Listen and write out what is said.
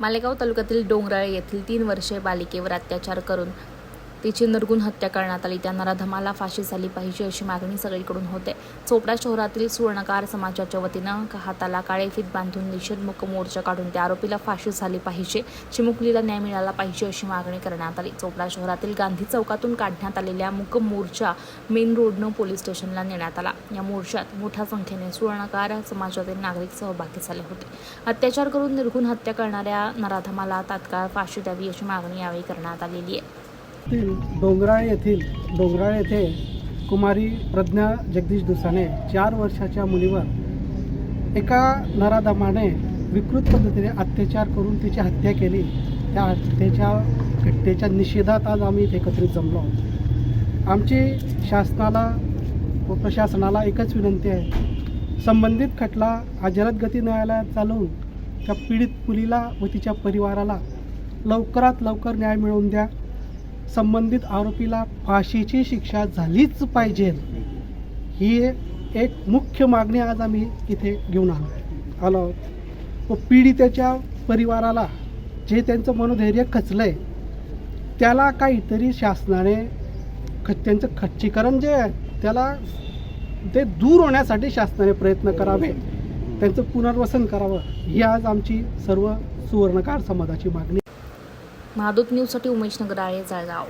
मालेगाव तालुक्यातील डोंगराळे येथील तीन वर्षे बालिकेवर अत्याचार करून तिची निर्गुण हत्या करण्यात आली. त्या नराधमाला फाशी झाली पाहिजे अशी मागणी सगळीकडून होते. चोपडा शहरातील सुवर्णकार समाजाच्या वतीनं हाताला काळे बांधून बांधून निषेधमुख मोर्चा काढून त्या आरोपीला फाशी झाली पाहिजे चिमुकलीला न्याय मिळाला पाहिजे अशी मागणी करण्यात आली. चोपडा शहरातील गांधी चौकातून काढण्यात आलेल्या मुक मोर्चा मेन रोडनं पोलीस स्टेशनला नेण्यात आला. या मोर्चात मोठ्या संख्येने सुवर्णकार समाजातील नागरिक सहभागी झाले होते. अत्याचार करून निर्गुण हत्या करणाऱ्या नराधमाला तात्काळ फाशी द्यावी अशी मागणी यावेळी करण्यात आलेली आहे. येथील डोंगराळ येथील डोंगराळ येथे कुमारी प्रज्ञा जगदीश दुसाने चार वर्षाच्या मुलीवर एका नराधमाने विकृत पद्धतीने अत्याचार करून तिची हत्या केली. त्या हत्येच्या घटनेच्या निषेधात आज आम्ही इथे एकत्रित जमलो आमची शासनाला व प्रशासनाला एकच विनंती आहे. संबंधित खटला हा जलदगती न्यायालयात चालवून त्या पीडित मुलीला व तिच्या परिवाराला लवकरात लवकर न्याय मिळवून द्या. संबंधित आरोपीला फाशीची शिक्षा झालीच पाहिजे. ही एक मुख्य मागणी आज आम्ही इथे घेऊन आलो आलो आहोत. व पीडितेच्या परिवाराला जे त्यांचं मनोधैर्य खचलं आहे त्याला काहीतरी शासनाने ख त्यांचं खच्चीकरण जे आहे त्याला ते दूर होण्यासाठी शासनाने प्रयत्न करावे. त्यांचं पुनर्वसन करावं. ही आज आमची सर्व सुवर्णकार समाजाची मागणी महादूत न्यूजसाठी उमेश नगराळे जळगाव